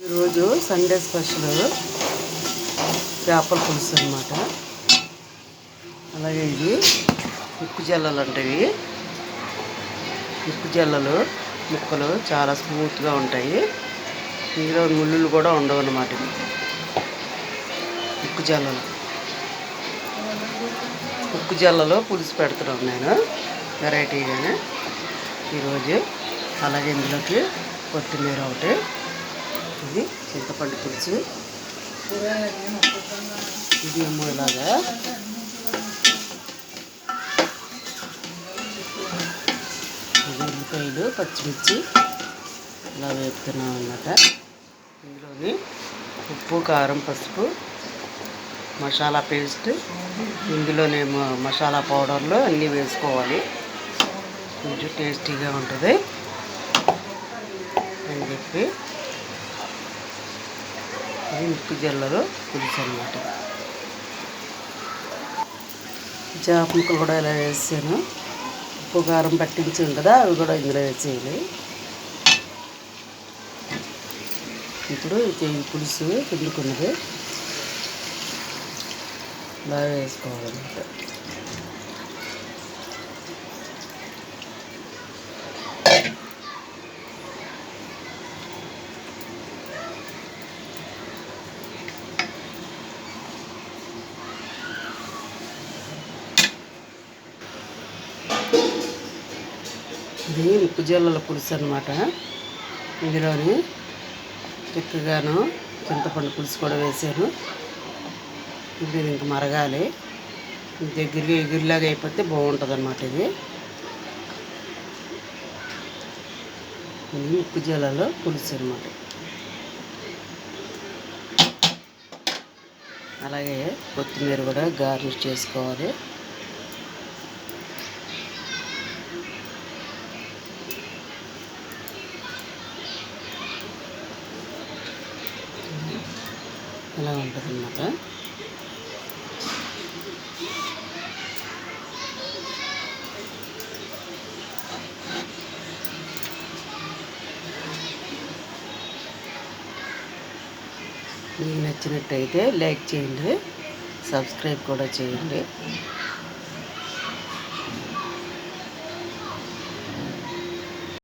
ఈరోజు Sunday special చేపల పులుసు అనమాట అలాగే ఇది ఉప్పు జల్లలు అంటవి. ఉప్పు జల్లలు ముక్కలు చాలా స్మూత్గా ఉంటాయి. ఇందులో ముళ్ళులు కూడా ఉండవు అనమాట ఇవి. ఉప్పు జల్లలు. ఉప్పు జల్లలో పులుసు పెడుతున్నాను నేను వెరైటీగానే ఈరోజు. అలాగే ఇందులోకి కొత్తిమీర ఒకటి ఇది చింతపండు పులుసు. ఇది ఏమో ఇలాగా ఉల్లిపాయలు పచ్చిమిర్చి. ఇలా వేపుతున్నాం అన్నమాట. ఇందులోని ఉప్పు కారం పసుపు మసాలా పేస్ట్. ఇందులోనేమో మసాలా పౌడర్లు అన్నీ వేసుకోవాలి. కొంచెం టేస్టీగా ఉంటుంది. అని చెప్పి ఇది ఉప్పు జల్లలో పులుసు అనమాట చేప ముక్కలు కూడా ఇలా వేసాను. ఉప్పు కారం పట్టించాం కదా అవి కూడా ఇందులో వేసేయాలి. ఇప్పుడు ఇది పులుసు పిండుకున్నది. ఇలా వేసుకోవాలన్నమాట. ఇది ఉప్పు జల్లల పులుసు అనమాట ఇందులోని చక్కగాను చింతపండు పులుసు కూడా వేసాను. ఇప్పుడు ఇది ఇంక మరగాలి. దగ్గరగా ఎగురులాగా అయిపోతే బాగుంటుంది అనమాట ఇది. ఇది జల్లలో పులుసు అనమాట అలాగే కొత్తిమీర కూడా గార్నిష్ చేసుకోవాలి. ఇలా ఉంటుంది అన్నమాట మీకు నచ్చినట్టయితే లైక్ చేయండి సబ్స్క్రైబ్ కూడా చేయండి.